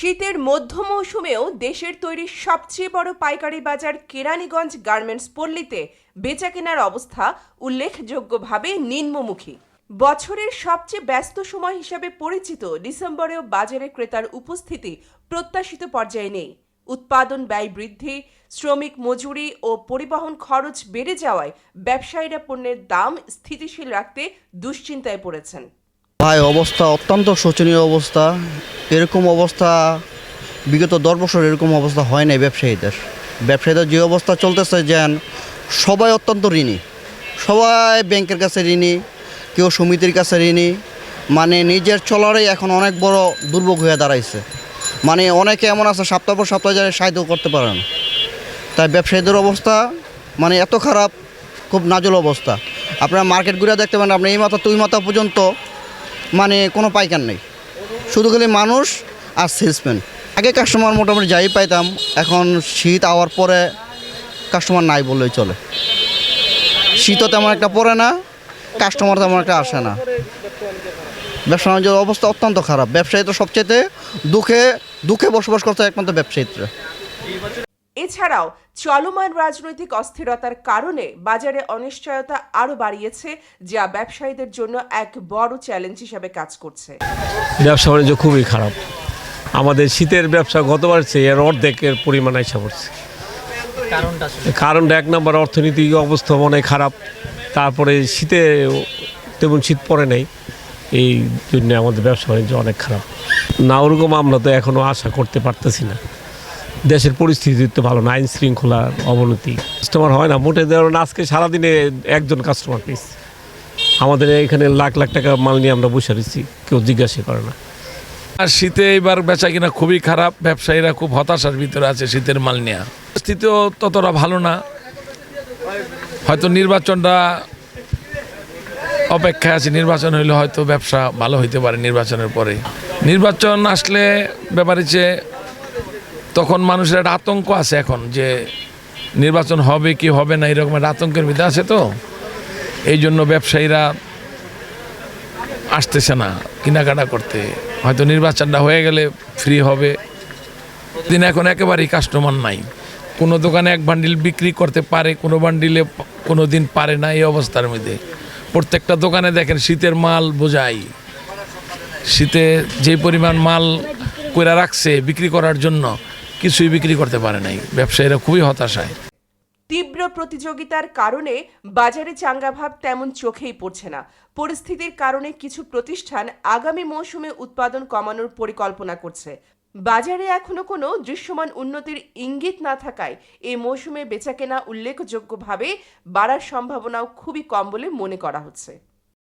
শীতের মধ্য মৌসুমেও দেশের তৈরি সবচেয়ে বড় পাইকারি বাজার কেরানীগঞ্জ গার্মেন্টস পল্লীতে বেচাকেনার অবস্থা উল্লেখযোগ্যভাবে নিম্নমুখী। বছরের সবচেয়ে ব্যস্ত সময় হিসাবে পরিচিত ডিসেম্বরেও বাজারে ক্রেতার উপস্থিতি প্রত্যাশিত পর্যায়ে নেই। উৎপাদন ব্যয় বৃদ্ধি, শ্রমিক মজুরি ও পরিবহন খরচ বেড়ে যাওয়ায় ব্যবসায়ীরা পণ্যের দাম স্থিতিশীল রাখতে দুশ্চিন্তায় পড়েছেন। ভাই, অবস্থা অত্যন্ত শোচনীয় অবস্থা। এরকম অবস্থা, বিগত দশ বছর এরকম অবস্থা হয় নাই ব্যবসায়ীদের। ব্যবসায়ীদের যে অবস্থা চলতেছে, যেন সবাই অত্যন্ত ঋণী। সবাই ব্যাংকের কাছে ঋণী, কেউ সমিতির কাছে ঋণী। মানে নিজের চলারই এখন অনেক বড় দুর্ভোগ হয়ে দাঁড়াইছে। মানে অনেকে এমন আছে, সপ্তাহ পর সপ্তাহ যারা সাহায্য করতে পারেন তাই ব্যবসায়ীদের অবস্থা মানে এত খারাপ, খুব নাজল অবস্থা। আপনারা মার্কেট ঘুরে দেখতে পারেন, আপনি এই মাথা, তুই মাথা পর্যন্ত মানে কোনো পাইকার নেই। শুধু খালি মানুষ আর সেলসম্যান আগে কাস্টমার মোটামুটি যাই পাইতাম, এখন শীত আওয়ার পরে কাস্টমার নাই বললেই চলে। শীতও তেমন একটা পড়ে না কাস্টমার তেমন একটা আসে না। ব্যবসা বাণিজ্যের অবস্থা অত্যন্ত খারাপ। ব্যবসায়ী তো সবচেয়ে দুঃখে দুঃখে বসবাস করতে একমাত্র ব্যবসায়ীরা এছাড়াও চলমান রাজনৈতিক অস্থিরতার কারণে বাজারে অনিশ্চয়তা আরও বাড়িয়েছে যা ব্যবসায়ীদের জন্য এক বড় চ্যালেঞ্জ হিসেবে কাজ করছে। ব্যবসা বাণিজ্য খুবই খারাপ। আমাদের শীতের ব্যবসা গতবার চেয়ে এর অর্ধেকের পরিমাণ এসে পড়ছে। কারণটা আসলে? এক নম্বর অর্থনৈতিক অবস্থা অনেক খারাপ। তারপরে শীতে তেমন শীত পড়ে নেই। এই জন্য আমাদের ব্যবসা বাণিজ্য অনেক খারাপ। না ওরকম আমরা তো এখনও আশা করতে পারতেছি না। দেশের পরিস্থিতি তো ভালো না আইন শৃঙ্খলার অবনতি। কাস্টমার হয় না, মোটে ধরুন আজকে সারাদিনে একজন কাস্টমার পেয়েছি আমাদের এখানে লাখ লাখ টাকা মাল নিয়ে আমরা বসে রয়েছি, কেউ জিজ্ঞাসা করে না। আর শীতে এবার বেচা কিনা খুবই খারাপ, ব্যবসায়ীরা খুব হতাশার ভিতরে আছে শীতের মাল নেওয়া স্থিতিও ততটা ভালো না। হয়তো নির্বাচনটা অপেক্ষায় আছে, নির্বাচন হইলে হয়তো ব্যবসা ভালো হইতে পারে নির্বাচনের পরে। নির্বাচন আসলে ব্যাপারে যে তখন মানুষের একটা আতঙ্ক আছে এখন যে নির্বাচন হবে কি হবে না এরকম একটা আতঙ্কের ভিতরে আছে তো। এই জন্য ব্যবসায়ীরা আসতেছে না কেনাকাটা করতে। হয়তো নির্বাচনটা হয়ে গেলে ফ্রি হবে। দিন এখন একেবারেই কাস্টমার নাই। কোনো দোকানে এক বান্ডিল বিক্রি করতে পারে, কোনো বান্ডিলে কোনো দিন পারে না এই অবস্থার মধ্যে। প্রত্যেকটা দোকানে দেখেন শীতের মাল বোঝাই। শীতে যে পরিমাণ মাল কইরা রাখছে বিক্রি করার জন্য কিছুই বিক্রি করতে পারে নাই। ব্যবসায়ীরা খুবই হতাশায়। তীব্র প্রতিযোগিতার কারণে বাজারে চাঙ্গাভাব তেমন চোখেই পড়ছে না। পরিস্থিতির কারণে কিছু প্রতিষ্ঠান আগামী মৌসুমে উৎপাদন কমানোর পরিকল্পনা করছে। বাজারে এখনও কোনো দৃশ্যমান উন্নতির ইঙ্গিত না থাকায় এই মৌসুমে বেচাকেনা উল্লেখযোগ্যভাবে বাড়ার সম্ভাবনাও খুবই কম বলে মনে করা হচ্ছে।